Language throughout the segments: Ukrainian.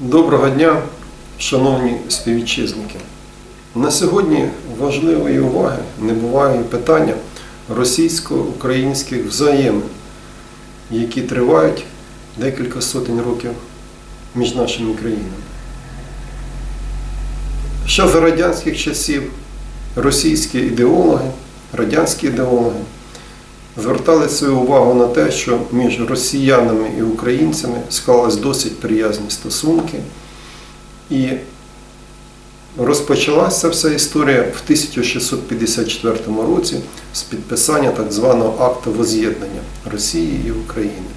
Доброго дня, шановні співвітчизники. На сьогодні важливої уваги не буває питання російсько-українських взаємин, які тривають декілька сотень років між нашими країнами. Ще за радянських часів російські ідеологи, радянські ідеологи звертали свою увагу на те, що між росіянами і українцями склались досить приязні стосунки. І розпочалася вся історія в 1654 році з підписання так званого акту воз'єднання Росії і України.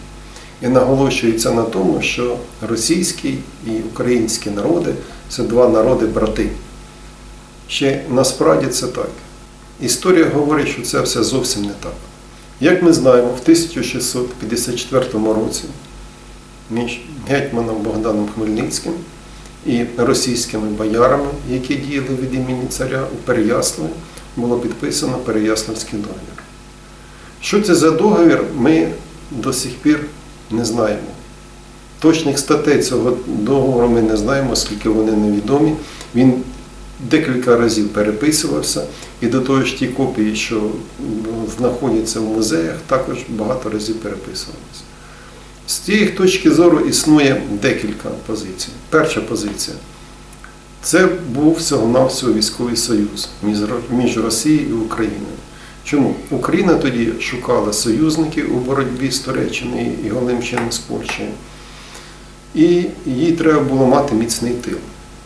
І наголошується на тому, що російський і український народи це два народи-брати. Ще насправді це так. Історія говорить, що це все зовсім не так. Як ми знаємо, в 1654 році між гетьманом Богданом Хмельницьким і російськими боярами, які діяли від імені царя у Переяславі, було підписано Переяславський договір. Що це за договір, ми до сих пір не знаємо. Точних статей цього договору ми не знаємо, оскільки вони невідомі. Він декілька разів переписувався, і до того ж ті копії, що знаходяться в музеях, також багато разів переписувалися. З цієї точки зору існує декілька позицій. Перша позиція це був всього-навсього військовий союз між Росією і Україною. Чому? Україна тоді шукала союзників у боротьбі з Туреччиною і голим чином з Польщею. І їй треба було мати міцний тил.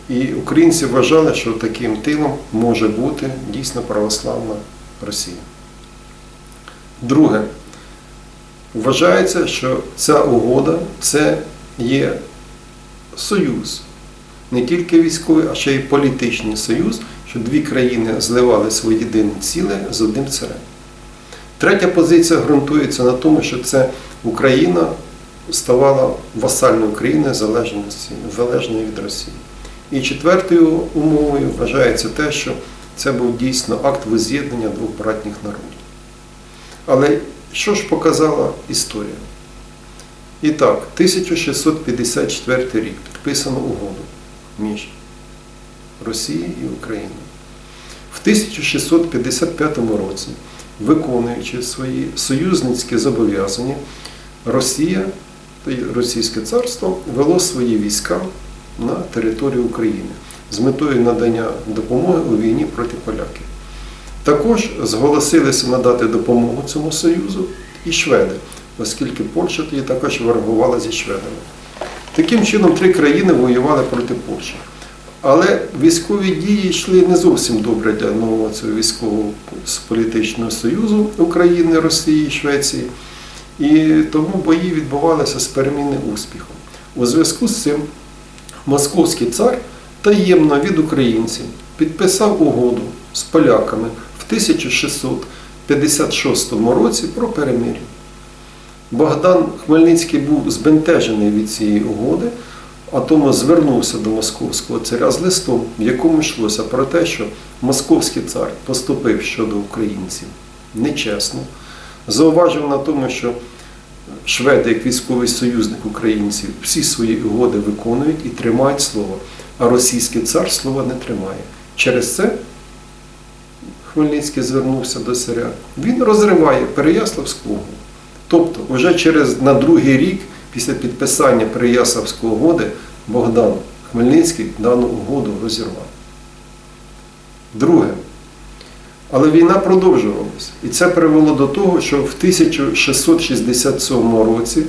І українці вважали, що таким тилом може бути дійсно православна Росія. Друге, вважається, що ця угода це є союз, не тільки військовий, а ще й політичний союз, що дві країни зливали своє єдине ціле з одним царем. Третя позиція ґрунтується на тому, що це Україна ставала васальною країною залежною від Росії. І четвертою умовою вважається те, що це був дійсно акт воз'єднання двох братніх народів. Але що ж показала історія? І так, 1654 рік підписано угоду між Росією і Україною. В 1655 році, виконуючи свої союзницькі зобов'язання, Росія, Російське царство вело свої війська на територію України з метою надання допомоги у війні проти поляків. Також зголосилися надати допомогу цьому союзу і шведи, оскільки Польща тоді також ворогувала зі шведами. Таким чином, три країни воювали проти Польщі. Але військові дії йшли не зовсім добре для нового цього військового політичного союзу України, Росії Швеції. І тому бої відбувалися з перемінним успіхом. У зв'язку з цим московський цар таємно від українців підписав угоду з поляками в 1656 році про перемир'я. Богдан Хмельницький був збентежений від цієї угоди, а тому звернувся до московського царя з листом, в якому йшлося про те, що московський цар поступив щодо українців нечесно, зауважив на тому, що шведи, як військовий союзник українців, всі свої угоди виконують і тримають слово, а російський цар слова не тримає. Через це Хмельницький звернувся до царя. Він розриває Переяславську угоду. Тобто, вже через на другий рік після підписання Переяславської угоди Богдан Хмельницький дану угоду розірвав. Друге. Але війна продовжувалася. І це привело до того, що в 1667 році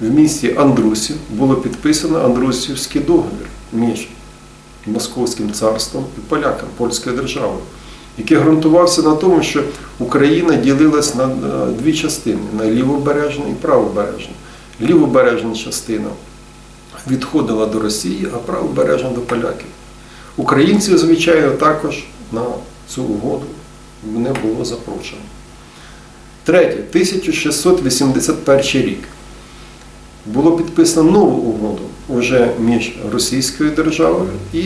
в місті Андрусів було підписано Андрусівський договір між Московським царством і поляками, польською державою, який ґрунтувався на тому, що Україна ділилась на дві частини на лівобережну і правобережну. Лівобережна частина відходила до Росії, а правобережна до поляків. Українців, звичайно, також на цю угоду не було запрошено. Третє, 1681 рік було підписано нову угоду вже між Російською державою і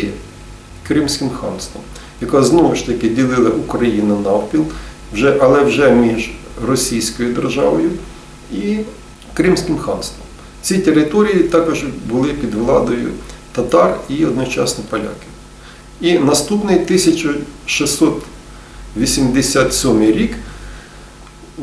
Кримським ханством, яка знову ж таки ділила Україну навпіл, вже, але вже між Російською державою і Кримським ханством. Ці території також були під владою татар і одночасно поляків. І наступний 1687 рік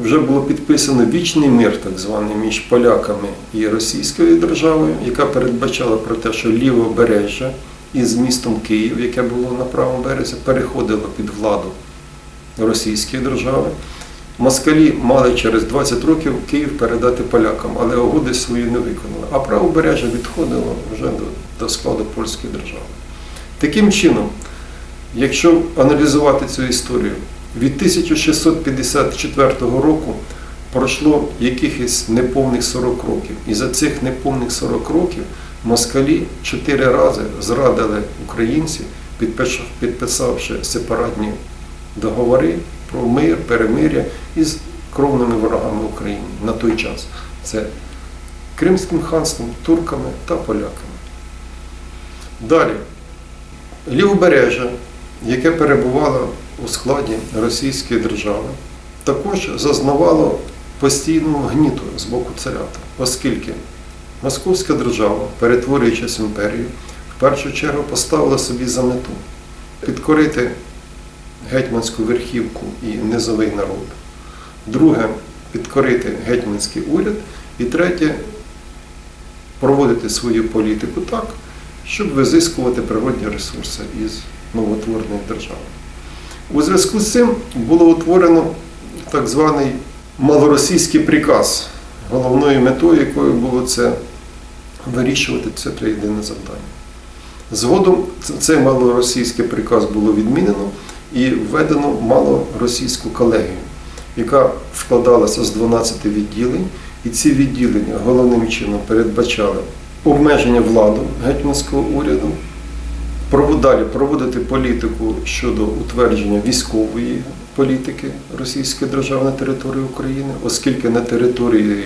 вже було підписано вічний мир, так званий, між поляками і Російською державою, яка передбачала про те, що лівобережжя із містом Київ, яке було на правому березі, переходило під владу Російської держави. Москалі мали через 20 років Київ передати полякам, але угоди свої не виконали. А правобережжя відходило вже до, до складу польської держави. Таким чином, якщо аналізувати цю історію, від 1654 року пройшло якихось неповних 40 років. І за цих неповних 40 років москалі чотири рази зрадили українців, підписавши сепаратні договори про мир, перемиря із кровними ворогами України на той час. Це Кримським ханством, турками та поляками. Далі. Лівобережжя, яке перебувало у складі Російської держави, також зазнавало постійного гніту з боку царята, оскільки Московська держава, перетворюючись в імперію, в першу чергу поставила собі за мету підкорити гетьманську верхівку і низовий народ. Друге підкорити гетьманський уряд. І третє проводити свою політику так, щоб визискувати природні ресурси із новотвореної держави. У зв'язку з цим було утворено так званий малоросійський приказ, головною метою якої було це вирішувати це триєдине завдання. Згодом цей малоросійський приказ було відмінено і введено малоросійську колегію, яка складалася з 12 відділень, і ці відділення головним чином передбачали обмеження влади гетьманського уряду, далі проводити політику щодо утвердження військової політики Російської держави на території України, оскільки на території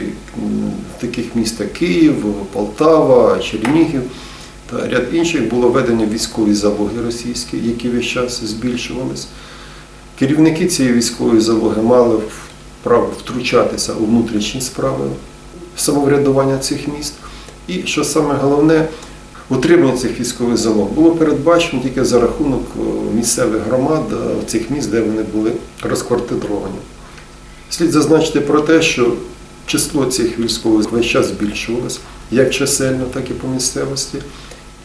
таких міст, як Київ, Полтава, Чернігів та ряд інших було введені військові залоги російські, які весь час збільшувались. Керівники цієї військової залоги мали право втручатися у внутрішні справи самоврядування цих міст. І що саме головне, утримання цих військових залог було передбачено тільки за рахунок місцевих громад е, цих міст, де вони були розквартировані. Слід зазначити про те, що число цих військових весь час збільшувалось, як чисельно, так і по місцевості.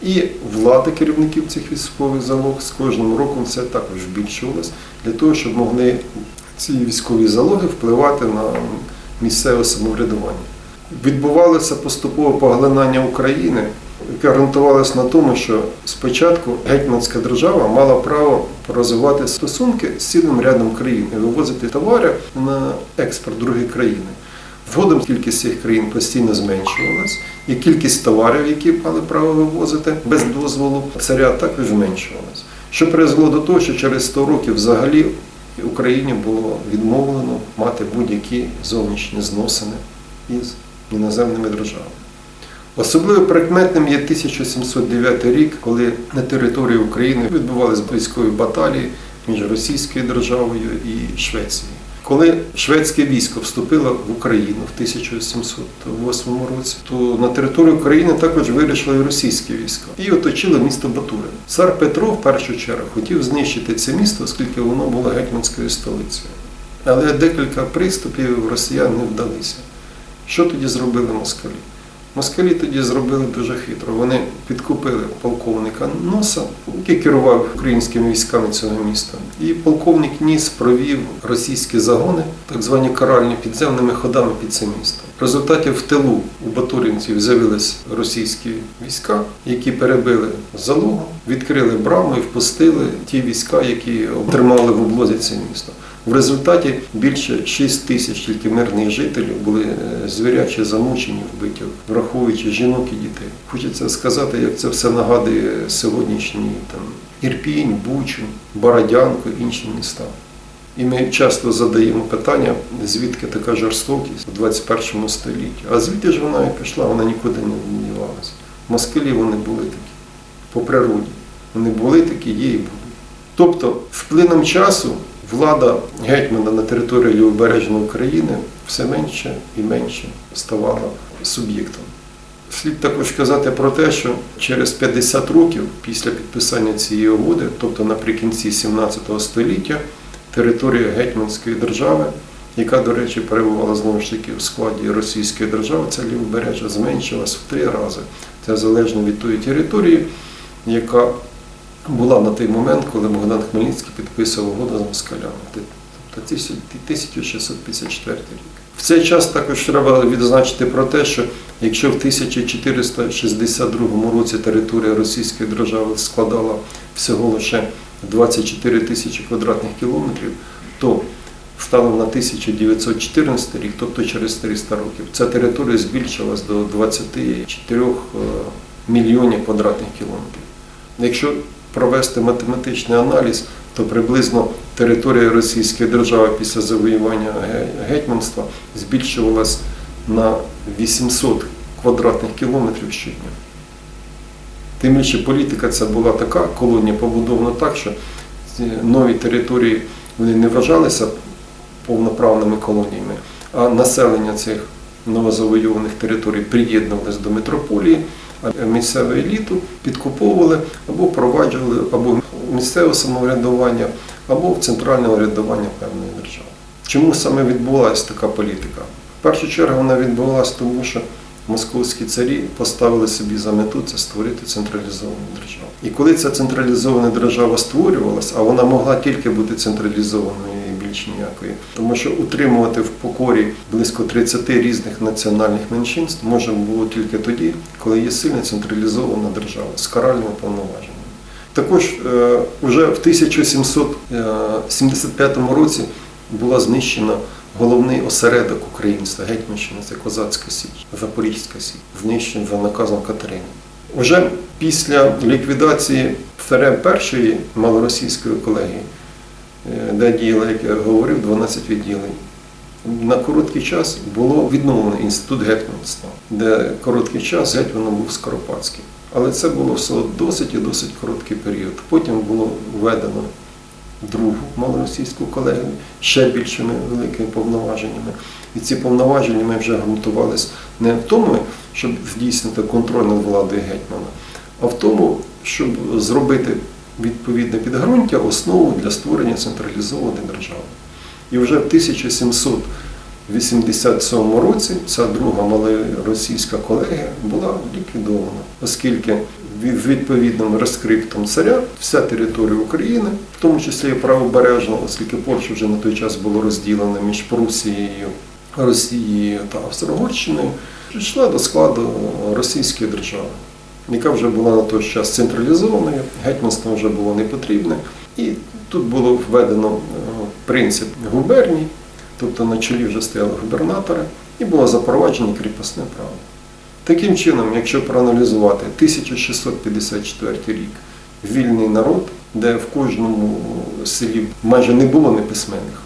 І влада керівників цих військових залог з кожним роком це також збільшувалось для того, щоб могли ці військові залоги впливати на місцеве самоврядування. Відбувалося поступове поглинання України, яке ґрунтувалося на тому, що спочатку гетьманська держава мала право розвивати стосунки з цілим рядом країн і вивозити товари на експорт другі країни. Згодом кількість цих країн постійно зменшувалась, і кількість товарів, які мали право вивозити без дозволу царя, також зменшувалась. Що призвело до того, що через 100 років взагалі Україні було відмовлено мати будь-які зовнішні зносини із іноземними державами. Особливо прикметним є 1709 рік, коли на території України відбувалися військові баталії між Російською державою і Швецією. Коли шведське військо вступило в Україну в 1708 році, то на територію України також вирішили і російські війська і оточили місто Батурин. Цар Петро в першу чергу хотів знищити це місто, оскільки воно було гетьманською столицею. Але декілька приступів росіян не вдалися. Що тоді зробили москалі? Москалі тоді зробили дуже хитро. Вони підкупили полковника Носа, який керував українськими військами цього міста. І полковник Ніс провів російські загони, так звані каральні підземними ходами під це місто. В результаті в тилу у Батуринців з'явились російські війська, які перебили залогу, відкрили браму і впустили ті війська, які отримали в облозі це місто. В результаті більше 6 тисяч тільки мирних жителів були е, звіряче замучені, вбиті, враховуючи жінок і дітей. Хочеться сказати, як це все нагадує сьогоднішній там Ірпінь, Бучу, Бородянку, інші міста. І ми часто задаємо питання, звідки така жорстокість у 21 столітті. А звідки ж вона і пішла, вона нікуди не дівалася. Москалі вони були такі по природі. Вони були такі, є і будуть. Тобто, вплином часу влада гетьмана на території Лівобережної України все менше і менше ставала суб'єктом. Слід також сказати про те, що через 50 років після підписання цієї угоди, тобто наприкінці 17 століття, територія Гетьманської держави, яка, до речі, перебувала знову ж таки в складі Російської держави, це лівобережжя зменшилась в три рази. Це залежно від тої території, яка була на той момент, коли Богдан Хмельницький підписував угоду з москалями. Тобто 1654 рік. В цей час також треба відзначити про те, що якщо в 1462 році територія Російської держави складала всього лише 24 тисячі квадратних кілометрів, то станом на 1914 рік, тобто через 300 років, ця територія збільшилась до 24 мільйонів квадратних кілометрів. Якщо провести математичний аналіз, то приблизно територія Російської держави після завоювання гетьманства збільшувалась на 800 квадратних кілометрів щодня. Тим більше політика ця була така, колонія побудована так, що ці нові території вони не вважалися повноправними колоніями, а населення цих новозавойованих територій приєднувалось до метрополії, а місцеву еліту підкуповували або впроваджували або місцеве самоврядування, або в центральне урядування певної держави. Чому саме відбулася така політика? В першу чергу вона відбулася тому, що московські царі поставили собі за мету це створити централізовану державу. І коли ця централізована держава створювалася, а вона могла тільки бути централізованою і більш ніякою, тому що утримувати в покорі близько 30 різних національних меншинств можна було тільки тоді, коли є сильна централізована держава з каральними повноваженнями. Також е, уже в 1775 році була знищена головний осередок українства Гетьманщини, це Козацька Січ, Запорізька Січ, знищена за наказом Катерини. Уже після ліквідації ФРМ першої малоросійської колегії, е, де діяло, як я говорив, 12 відділень. На короткий час було відновлено інститут гетьманства, де короткий час гетьманом був Скоропадський. Але це було все досить і досить короткий період. Потім було введено другу малоросійську колегію ще більшими великими повноваженнями. І ці повноваження ми вже ґрунтувалися не в тому, щоб здійснити контроль над владою гетьмана, а в тому, щоб зробити відповідне підґрунтя, основу для створення централізованої держави. І вже в 1787 році ця друга малоросійська колегія була ліквідована, оскільки відповідним розкриптом царя вся територія України, в тому числі і правобережна, оскільки Польща вже на той час була розділена між Прусією, Росією та Австро-Угорщиною, прийшла до складу Російської держави, яка вже була на той час централізованою, гетьманство вже було не потрібне. І тут було введено е, принцип губерній, тобто на чолі вже стояли губернатори, і було запроваджено кріпосне право. Таким чином, якщо проаналізувати 1654 рік, вільний народ, де в кожному селі майже не було неписьменних,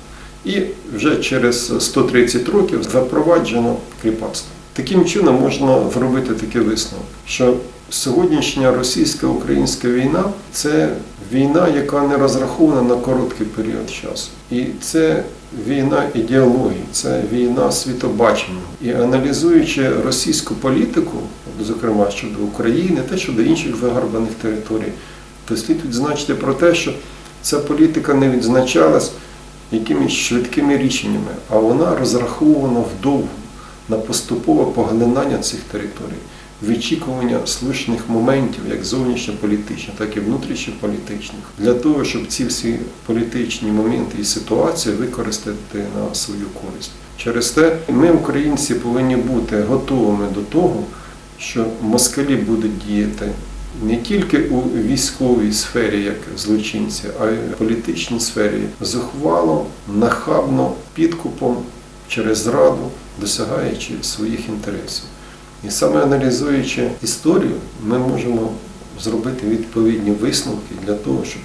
і вже через 130 років запроваджено кріпацтво. Таким чином можна зробити такий висновок, що сьогоднішня російсько-українська війна це війна, яка не розрахована на короткий період часу. І це війна ідеології, це війна світобачення. І аналізуючи російську політику, зокрема щодо України та щодо інших загарбаних територій, то слід відзначити про те, що ця політика не відзначалась якимись швидкими рішеннями, а вона розрахована вдовго на поступове поглинання цих територій, вичікування слушних моментів, як зовнішньополітичних, так і внутрішньополітичних, для того, щоб ці всі політичні моменти і ситуації використати на свою користь. Через те ми, українці, повинні бути готовими до того, що москалі будуть діяти не тільки у військовій сфері, як злочинці, а й в політичній сфері зухвало, нахабно, підкупом через зраду, досягаючи своїх інтересів. І саме аналізуючи історію, ми можемо зробити відповідні висновки для того, щоб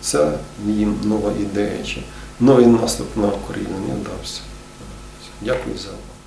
ця їм нова ідея чи новий наступ на Україну не вдався. Дякую за увагу.